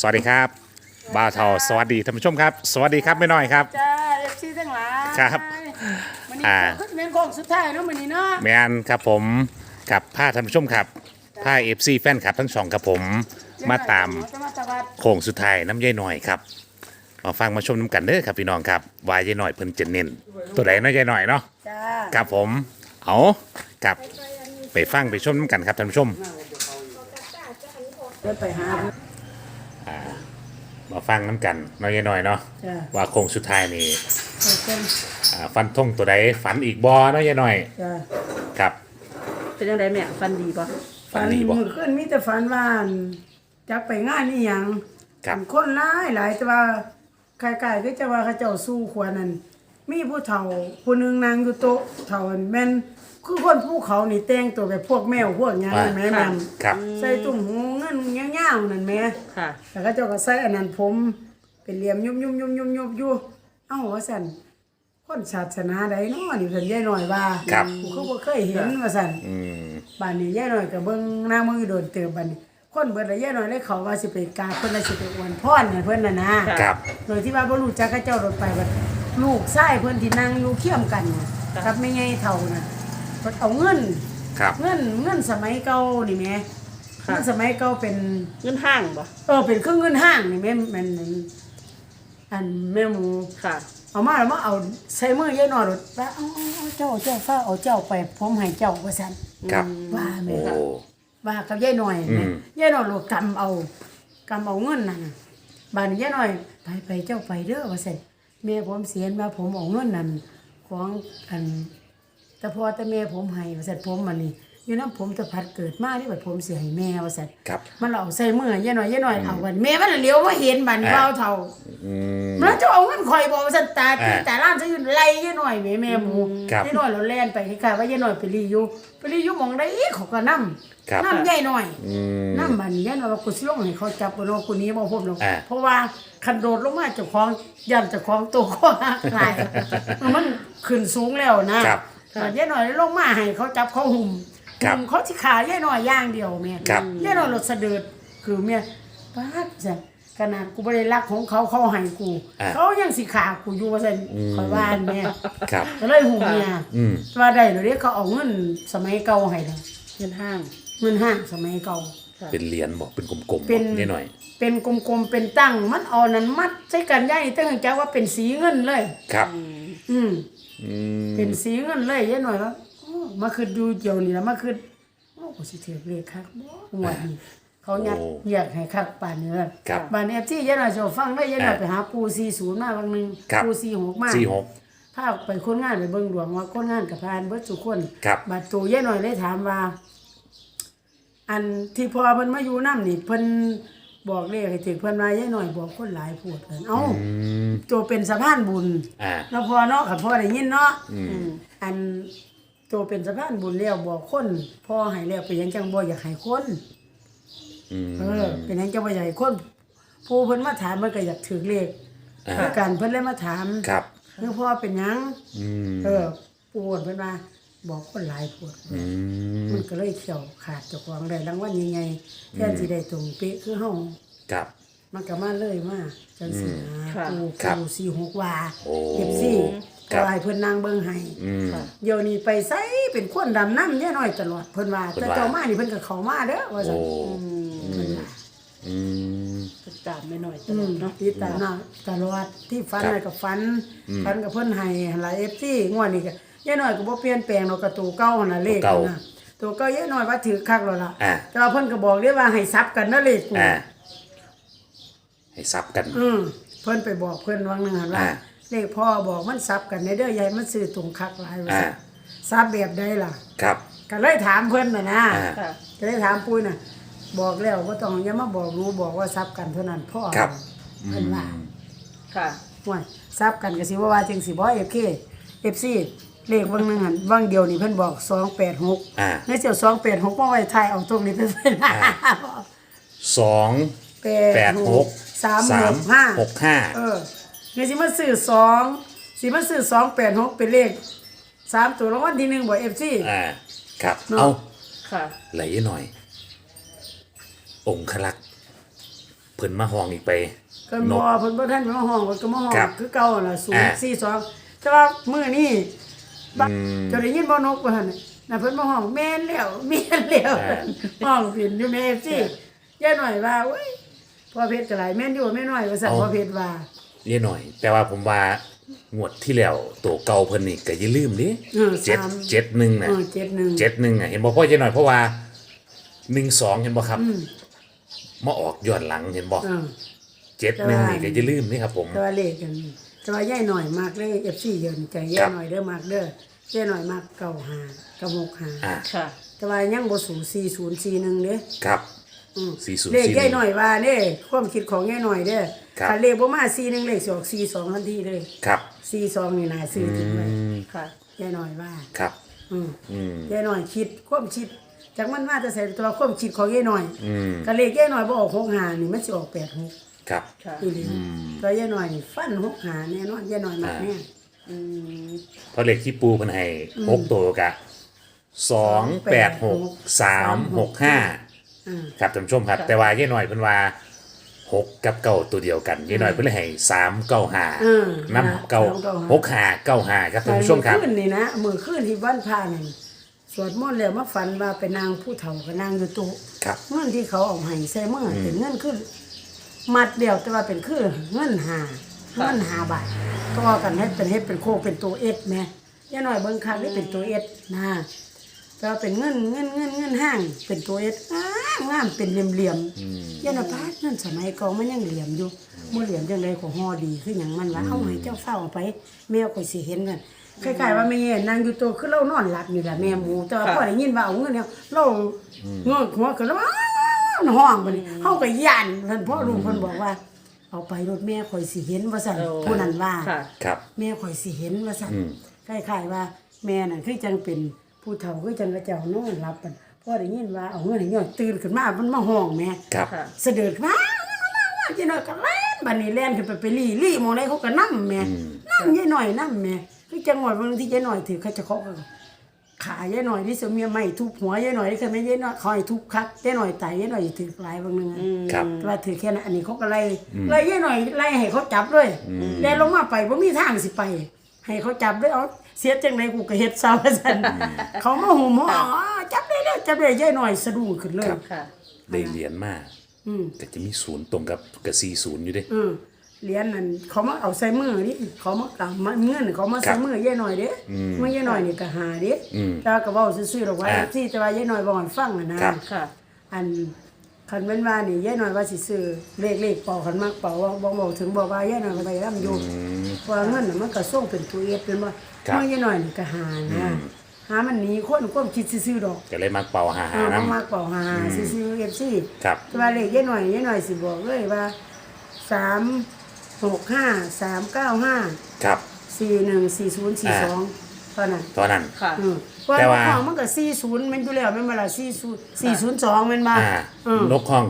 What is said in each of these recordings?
สวัสดีครับบ่าวเทาสวัสดีท่านผู้ชมครับ สวัสดีครับแม่น้อยครับ จ้าเอฟซีทั้งหลายครับวันนี้อ่าขึ้นเน้นโค้งสุดท้ายเนาะวันนี้เนาะแมนครับผมกับผ้าท่านผู้ชมครับผ้าเอฟซีแฟนคลับทั้งสองครับผมมาตามจะมาตะวัดโค้งสุดท้ายน้ำยายหน่อยครับมาฟังมาชมน้ำกันเด้อครับพี่น้องครับวายยายหน่อยเพิ่นจะเน้นตัวไหนเนาะยายหน่อยเนาะจ้าครับผมเอากับไปฟังไปชมน้ำกันครับท่านผู้ชม เดินไปหา มาฟังน้ำกันเนาะยายหน่อยเนาะจ้าว่าโค้งสุดท้ายนี่ไปเต้นอ่าฟันทงตัวใดฝันอีกบอเนาะยายหน่อยจ้าครับ เป็นยังไงแม่ฟันดีปะฝันดีบ่มือขึ้นมีแต่ฝันว่าจักไปงานนี่ยังครับคนร้ายหลายแต่ว่าใครๆก็จะว่าเขาเจ้าสู้ขวานั่นมีผู้เฒ่าผู้หนึงนางอยู่โต๊ะเฒ่าแม่น คือคนภูเขานี่แต่งตัวแบบพวกแมวพวกหยังว่าแม่แม่นครับ ใส่ตุ่มหูเงินเงี้ยวๆนั่นแหม่ค่ะ แล้วก็เจ้าก็ใส่อันนั้นผมเป็นเหลี่ยมยุบยุบยุบยุบยุบอยู่เอ้าว่าสั่นคนศาสนาใดเนาะนี่เพิ่นยายหน่อยว่าครับ กูเขาบ่เคยเห็นว่าสั่น อืม บ้านนี้ยายหน่อยก็เบิ่งนางมือโดนเติบบัดนี้คนเบิดละยายหน่อยเลยเขาว่าสิไปกราบเพิ่นน่ะสิไปอวยพรให้เพิ่นน่ะนะครับ โดยที่ว่าบ่รู้จักกับเจ้าโดนไปบัดลูกชายเพิ่นที่นั่งอยู่เคียมกันน่ะกับแม่ใหญ่เฒ่าน่ะ เพิ่นเอาเงิน ครับ เงินเงินสมัยเก่านี่แหมค่ะ เงินสมัยเก่าเป็น เงินห้างปะเออเป็นเครื่องเงินห้างนี่แม่นแม่นอันแม่หมูค่ะ เอามาแล้วมาเอาใส่มือยายหน่อยรถว่าเอาเอาเอาเจ้าเจ้าฟ้าเอาเจ้าไปผมให้เจ้าว่าซั่นครับ ว่าแม่โอ้ ว่ากับยายหน่อยอืแม่มยายหน่อยโลกำเอากำเอาเงินนั่นน่ะบานยายหน่อยไปไปเจ้าไปเด้อว่าซั่นแม่ผมเสียนว่าผมเอาเงินนั่นของอัน แต่พอแต่แม่ผมให้ว่าซั่นผมมันนี่อยู่นำผมจะพัดเกิดมาที่บัดผมสิให้แม่ว่าซั่นครับ มันเอาใส่มือยายหน่อยยายหน่อยเอากันแม่มันนะเลี้ยวมาเห็นบันอ่า เบาเท่าอืมแล้วจะเอาเงินข่อยบอกว่าสันตาตีอ่าแต่ร้านจะยืนไล่ยายหน่อยแม่แม่หมูครับยายหน่อยเราแล่นไปคล้ายๆว่ายายหน่อยไปรีอยู่ไปรีอยู่หมองได้อีกเขาก็นครับำนำยายหน่อย อืมนำบัดนยายหน่อยว่ากูสิลงให้เขาจับบ่เนาะคนนี้บ่พบหรอกอ่า เพราะว่าคันโดดลงมาเจ้าของย่ำเจ้าของตัวก็หักหลายมันขึ้นสูงแล้วนะครับ บัดยายหน่อยลงมาให้เขาจับเขาหุ่มครับ หุ่มเขาสิขายายหน่อยอย่างเดียวแม่ครับ ยายหน่อยรถสะเดิดคือแม่ป้าดจ้ะขนาดกูบ่ได้รักของเขาเขาให้กู อ่าเขายังสิขากูอยู่ว่าซั่นคอยว่าแม่ครับ ก็เลยหูเมียอืม ว่าได้เดี๋ยวนี้เขาเอาเงินสมัยเก่าให้แล้วเงินห้างเงินห้างสมัยเก่าเป็นเหรียญบอกเป็นกลมๆเป็นบอกนิดหน่อย เป็นกลมๆเป็นตั้ง มันเอานั้นมัดใส่กันใหญ่ตั้งใจว่าเป็นสีเงินเลย ครับ อืมอืม เป็นสีเงินเลยยายหน่อยว่าโอ้มาคือดูเดี๋ยวนี้แล้วมาคือโอ้กูสิถือเลขคักบ่งวดนี้เขายัดอยากให้คักป่านนี้แล้วครับบ้านเอฟที่ยายหน่อยจะฟังได้ยายหน่อยไปหาปู40มาบางหนึงครับปู46มาสี่หกพาไปคนงานไปเบิ่งดวงว่าคนงานกับพานเบิดทุกคนครับบัดตู่ยายหน่อยเลยถามว่า อันที่พอเพิ่นมาอยู่น้ำนี่เพิ่น บอกเลขให้ถึงเพิ่นว่ายายหน่อยบอกคนหลายพูดเพิ่นเอ้าอืม ตัวเป็นสะพานบุญอ่าแล้วพอเนาะคันพ่อได้ยินเนาะอืมอันตัวเป็นสะพานบุญแล้วบอกคนพ่อให้แล้วเป็นหยังจังบ่อยากให้คน อืม เออเป็นหยังจังบ่อยากให้คนผู้เพิ่นมาถามมันก็อยากถือเลขอ่าคือกันเพิ่นเลยมาถามครับ คือพ่อเป็นหยัง อืม เออปวดเพิ่นว่า บอกคนหลายปวดอืมมันก็เลยเขียวขาดเจากของได้รางวัลใหญ่ๆแทนสิได้ตรงเป๊ะคือเฮาครับ มันก็มาเลยมาจังซี่นะค่ะ ปูครับปูสี่หกว่าโอ้เก็บซี่ครัก็บ ให้เพิ่นนางเบิ่งให้อืม เดี๋ยวนี้ไปไสเป็นคนดำน้ำแย่น้อยตลอดเพิ่นว่าเพิ่นแต่ว่า เจ้ามานี่เพิ่นก็เข้ามาเด้อว่าโอ้ซั่นอืมอืมติดตามไม่หน่อยตอืลอมดเนาะติดตามนะตลอดที่ฟันครับน่ะก็ฟัน ฟันกับเพิ่นให้หลาย FC งวดนี้ก็ ยายน้อยก็บ่เปลี่ยนแปลงดอกกระตูเก่าหั่นน่ะเลขตัวเก่าน่ะตัวเก่ายายน้อยว่าถือคักแล้วล่ะอ่า แต่ว่าเพิ่นก็บอกเด้ว่าให้ซับกันนะเลขกูอ่า ให้ซับกัน อืมเพิ่นไปบอกเพิ่นวังหนึงหั่นว่าอ่าเลขพ่อบอกมันซับกันในเด้อยายมันซื้อตรงคักหลายว่าอ่า ซั่นซับแบบใดล่ะ ครับ ก็เลยถามเพิ่นน่ะนะอ่า ค่ะ ก็เลยถามปุ้ยน่ะ บอกแล้วว่าต้องอย่ามาบอกรู้บอกว่าซับกันเท่านั้นพ่อครับเพิ่นว่า ค่ะห่วยซับกันก็สิว่าว่าจังสิบ่ FK FC เลขบางหนึงหั่นบางเดียวนี่เพิ่นบอก286อ่า แล้วเจ้า286มาไว้ท้ายเอาตรงนี้เพิ่นสองแปดหกสามสาหมกห้าหกห้าเออเนี่ยสิมาซื้อสองสิมาซื้อสองแปดหกเป็นเลขสามตัวรางวัลที่หนึ่งบ่เอฟซี อ่า ครับ เนาะเอาค่ะ ไหลหน่อย องคลักษ์เพิ่นมาห้องอีกไปก็นบ่ก เพิ่นบ่ทันมาห้องเพิ่นก็มาห้องครับคือเก่าล่ะอ่า042แต่ว่ามื้อนี้ บัดจะได้ยินบ่นกว่าหั่นน่ะเพิ่นมาห้องแม่นแล้วแม่นแล้วอ่าห้องผิดอยู่แม่สิย่าหน่อยว่าอุ้ยพ่อเพชรก็หลายแม่นอยู่แม่น้อยว่าซั่นพ่อเพชรว่าเยอะหน่อย แต่ว่าผมว่างวดที่แล้วตัวเก่าเพิ่นนี่ก็อย่าลืมดิเออเจ็ดสามเจ็ดหนึ่งน่ะเออ71เจ็ดหนึ่งอะเห็นบอกพ่อเยอะหน่อยเพราะว่าหนึ่งสองเห็นบ่ครับอืมมาออกย้อนหลังเห็นบ่เออเจ็ดหนึ่งนี่ก็อย่าลืมนี่ครับผมแต่ว่าเลขกัน แต่ว่าย่ายหน่อยมากเลย FC เยินใจครัย่าบยหน่อยเด้อมากเด้อย่ายหน่อยมากเก่าหากับหกหาอ่าค่ะ แต่ว่ายังบ่สู4041เด้ครับ อืมสี่ศูนย์เลขสี่หย่ายนึ่งหน่อยว่าเด้ความคิดของย่ายหน่อยเด้อครับถ้าเลขบ่มา41เลขสิออก42ทันทีเลยครับ42นี่น่าซื้อจริงเลยอืมค่ะ ย่ายหน่อยว่า ครับ อืมอืม ย่ายหน่อยคิดความคิดจากมันมาจะใส่ตัวความคิดของย่ายหน่อยอืม ก็เลขย่ายหน่อยบ่ออก6หานี่มันสิออก86 ครับค่ะอีหลีตัวย่ายหน่อยนี่ฟัน6หาแน่นอนย่ายหน่อยมากแน่อืมเพราะเลขที่ปูเพิ่นให้หกตัวกะสองแปดหกสามหกห้าอืมครับท่านผู้ชมครับ แต่ว่าเย่หน่อยเพิ่นว่าหกกับเก้าตัวเดียวกันเย่หน่อยเพิ่นเลยให้สามเก้าห้าอืมน้ำเก้าสามเก้าห้า หกห้าเก้าห้าครับท่านผู้ชมครับขึ้นนี่นะมือขึ้นที่บ้านพานี่สวดมนต์แล้วมาฝันว่าไปนางผู้เฒ่ากับนางอยู่ตุครับ เงินที่เขาเอาให้ใส่มือเป็นเงินขึ้น มัดเดียวแต่ว่าเป็นคือเงินหาเงินหาบาทก็ว่ากันให้เป็นเฮ็ดเป็นโคกเป็นตัวเอ็ดแหม่ย่าหน่อยเบิ่งคักนี่เป็นตัวเอ็ดนะแต่ว่าเป็นเงินเงินเงินเงินห้าง เป็นตัวเอ็ดงามงามเป็นเหลี่ยมๆย่าหน่อยพาดเงินสมัยก่อนมันยังเหลี่ยมอยู่บ่เหลี่ยมจังได๋ก็ฮอดีคือหยังมันว่าเอาให้เจ้าเฝ้าเอาไป แมวก็สิเห็นกันคล้ายๆว่าแม่นางอยู่ตัวคือเรานอนหลับอยู่แหละแม่หมูแต่ว่าค่ะพอได้ยินว่าเอาเงินเนี่ยเราเงยหัวขึ้นแล้ว ว้าวห้องบัดนี้เฮาก็ย่านเพิ่นพ่อลุงเพิ่นบอกว่า เอาไปรถแม่ข่อยสิเห็นว่าซั่นโอ้ผู้นั้นว่า ค่ะ ครับ แม่ข่อยสิเห็นว่าซั่นอืม คล้ายๆว่าแม่น่ะคือจังเป็นผู้เฒ่าคือจังกระเจ้านอนหลับกันพอได้ยินว่าเอาเงินให้ย่อยตื่นขึ้นมามันมาห้องแม่ ครับ ค่ะ เสด็จมาจีน่อยก็แล่นบัดนี้แล่นขึ้นไปไปลี่ลี่หมองได้เขาก็นั่แม่นั่ยายหน่อยนั่แม่คือจังหวัดบางที่ยายหน่อยถือเขาจะเคาะกัน ขายายหน่อยที่เสมียไม่ทุบหัวยายหน่อยที่เคยไม่ยายหน่อยคอยทุบคักยายหน่อยตายยายหน่อยถือหลายบางนึงอะครับ แต่ว่าถือแค่นั้นอันนี้เขาก็ไล่ไล่ยายหน่อยไล่ให้เขาจับด้วยแล้วลงมาไปว่ามีทางสิไป ให้เขาจับด้วยเอาเสียจังไรกูก็เฮ็ดซาว่าซั่นเขามาหุ่มห่ออ๋อจับได้แล้วจับได้ยายหน่อยสะดุ้งขึ้นเลย ค่ะ ได้เหรียญมาอืม ก็จะมีศูนย์ตรงกับกับสี่ศูนย์อยู่เด้อืม เหรียญนั่นเขามาเอาใส่มือนี่เขามากำมาเงินเขามาใส่มือย่ายหน่อยเด้มือย่ายหน่อยนี่ก็หาเด้อืมแต่ว่าก็เว้าซื่อๆหรอกว่าอ่าที่แต่ว่าย่ายหน่อยบ่ให้ฟังอะนะครับ ค่ะ อันคันแม่นว่านี่ย่ายหน่อยว่าสิซื้อเลขเลขเป่าคันมากเป่าว่าบ่บอกถึงบอกว่าย่ายหน่อยก็ไปนํอยู่เพราะว่าเงินน่ะมันก็ส่งเป็นตัวเอฟเป็นว่าครับมือย่ายหน่อยนี่ก็หานะหามันหนีคนความคิดซื่อๆดอก ก็เลยมักเป่าหาเอหาอน้ มากๆเป่าหาซื่อๆ FC ครับแต่ว่าเลขย่ายหน่อยย่ายหน่อยสิบอกเลยว่าสาม หกห้าสามเก้าห้าครับ สี่หนึ่งสี่ศูนย์สี่สองตอนนั้นตอนนั้น ค่ะแต่ว่า นกของมันก็สี่ศูนย์มันอยู่แล้วแมันเวลาสี่ศูนย์สี่ศูนย์สองแมันมาอ่าอืม นกห้อง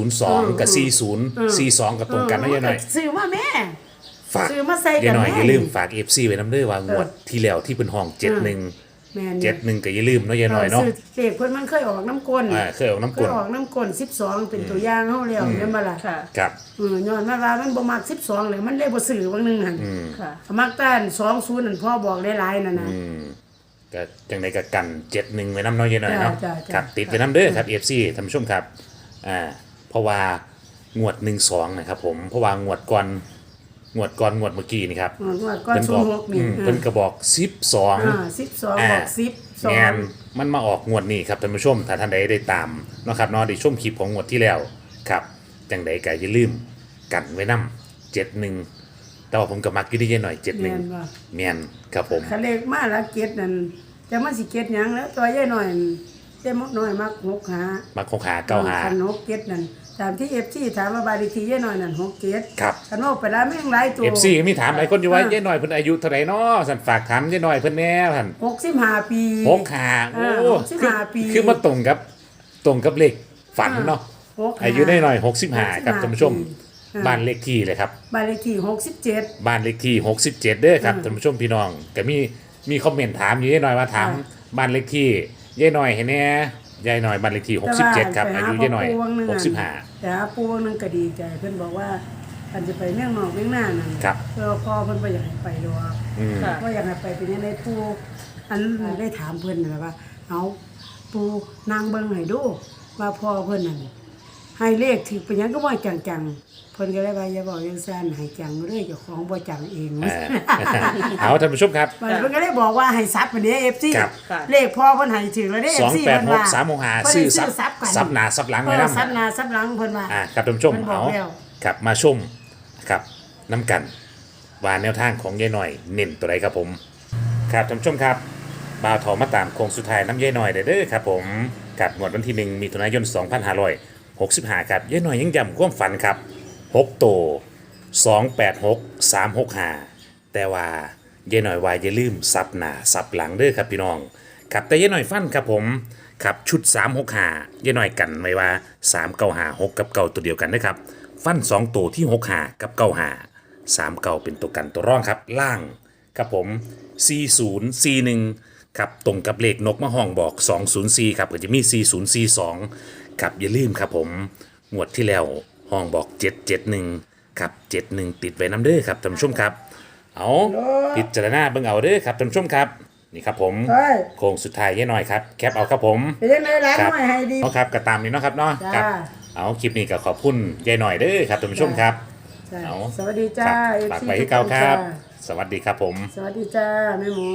402 กับ อืม 40 42 กับตรงกันนะยายหน่อย ซื้อมาแม่ ฝากซื้อม่กัยายหน่อยแม่อย่าลืมฝากเอฟซีไว้น้ำเด้อว่างวดที่แล้วที่เป็นห้องเจ็ดหนึ่ง แม่นอยเจ็ดหนึ่งก็อย่าลืมเนาะยายน้อยเนาะ ซื้อเลขเพิ่นมันเคยออกน้ำกลนอ่าเคยออกน้ำกลเออกน้ำกลน12 เป็นตัวอย่างเขาเล้ยแเนี่ยมาละครับ เออย้อนว่าว่ามันบ่มักองเลยมันเลยบ่ซื้อบางนึงหั่นอืมค่ะ มักต้านสองศูนย์นั่นพ่อบอกหลายๆนั่นนะอืมก็จังใดก็กันเจ็ดหนึ่งไว้น้ำน้อยยายน้อยเนาะครับติดไว้น้ำเด้อครับเอฟซีท่านผู้ชมครับ อ่า เพราะว่างวดหนึ่งสองนะครับผม เพราะว่างวดก่อน งวดก่อนงวดเมื่อกี้นี่ครับอืมงวดก่อนเพิ่นบอก06นี่อืมเพิ่นก็บอกสิบสอง อ่า12บอก10แมนมันมาออกงวดนี้ครับท่านผู้ชมถ้าท่านใดได้ตามเนาะครับเนาะได้ชมคลิปของงวดที่แล้วครับจังใดก็อย่าลืมกันไว้นำเจ็ดหนึ่งแต่ว่าผมก็มักอยู่ได้เยอะหน่อยเจ็ดหนึ่งแม่นบ่แมนครับผมคันเลขมาแล้วเก็ดนั่นจะมันสิเก็ดหยังแล้วตัวใหญ่หน่อย เจ้มกน้อยมักหกหามักคงหาเก้าหาคันหกเก็ดนั่นตามที่ FC ถามว่าบาดอีกทีใหญ่หน่อยนั่นหกเก็ดครับคันโอกไปแล้วแม่งหลายตัวเอฟซีมีถามหลายคนอยู่ว่าอ่าเย้หน่อยเพิ่นอายุเท่าไหร่เนาะสันฝากถามเย้หน่อยเพิ่นแน่ท่าน65ปีหกหาเอโอ้อหกสิบคือห้าปีคือมาตรงกับ ตรงกับเลขฝันเนาะหกห้อายุได้หน่อยหกสิบห้าครับท่านผู้ชมอ่าบ้านเลขที่เลยครับบาดเลขที่67บ้านเลขที่67เด้อครับท่านผู้ชมพี่น้องก็มีมีคอมเมนต์ถามอยู่เย้หน่อยว่าถามอ่าบ้านเลขที่ เย้หน่อยให้แน่ยายหน่อยบ้านเลขที่67ครับ อายุยายหน่อย65แต่หาปูวงนึงก็ดีใจเพิ่นบอกว่าอันจะไปเรื่องนอกเรื่องหน้านั่นครับเพื่อพ่อเพิ่นบ่อยากให้ไปดอกอืมค่ะบ่อยากให้ไปเป็นยังไงปูอันนั้นได้ถามเพิ่นนั่นแหละว่าเอาปูนางเบิ่งให้ดูว่าพ่อเพิ่นนั่น ให้เลขถือเป็นหยังก็ว่าจังๆเพิ่นก็เลยว่าอย่าบอกจังซั่นให้จังเลยเจ้าของบ่จังเองอ่าเอาท่านผู้ชมครับ มันเพิ่นก็เลยบอกว่าให้ซับมันนี้ FC ครับ ค่ะ เลขพ่อเพิ่นให้ถือแล้วเด้ สอง FC แปดเพิ่นหกว่าสามหกหาเพิ่นซื้อได้ซับซับกันซับหนาซับหลังเอไว้อนํซับหน้าซับหลังเพิ่นว่า อ่าครับท่านผู้ชมมันบอกเอาแล้ว ครับมาชมครับน้ำกันว่าแนวทางของยายหน่อยเน้นตัวใดครับผม ครับท่านผู้ชมครับบ่าวทอมาตามโค้งสุดท้ายน้ำยายหน่อยเด้อเด้อครับผมกับงวดวันที่หนึ่งมีถุนายน 65ครับยายหน่อยยังย้ำความฝันครับ6โต286 365 แต่ว่ายายหน่อยว่าอย่าลืมซับหน้าซับหลังเด้อครับพี่น้องครับแต่ยายหน่อยฟันครับผมครับชุด 365ยายหน่อยกันไม่ว่า3 9 5 6กับเก่าตัวเดียวกันนะครับฟัน2ตัวที่6หากับ9หา3เก่าเป็นตัวกันตัวร่องครับล่างครับผม40 41ครับตรงกับเลขนกมะฮองบอก 204 ครับก็จะมี 4042 ครับอย่าลืมครับผมงวดที่แล้วห้องบอก 771ครับ71 ติดไว้น้ำเด้อครับท่านผู้ชมครับ เอาพิจารณาเบิ่งเอาเด้อครับท่านผู้ชมครับนี่ครับผมเฮ้ย โค้งสุดท้ายยายหน่อยครับแคปเอาครับผมเป็นยังไงร้านครับหน่อยให้ดี เอาครับก็ตามนี้เนาะครับเนาะจ้า ครับเอาคลิปนี้ก็ขอบคุณยายหน่อยเด้อครับท่านผู้ชมครับจ้ะเอาสวัสดีคจ้ารับ FC ฝากไว้ที่เก่าครับจ้าสวัสดีครับผมสวัสดีจ้าแม่หมู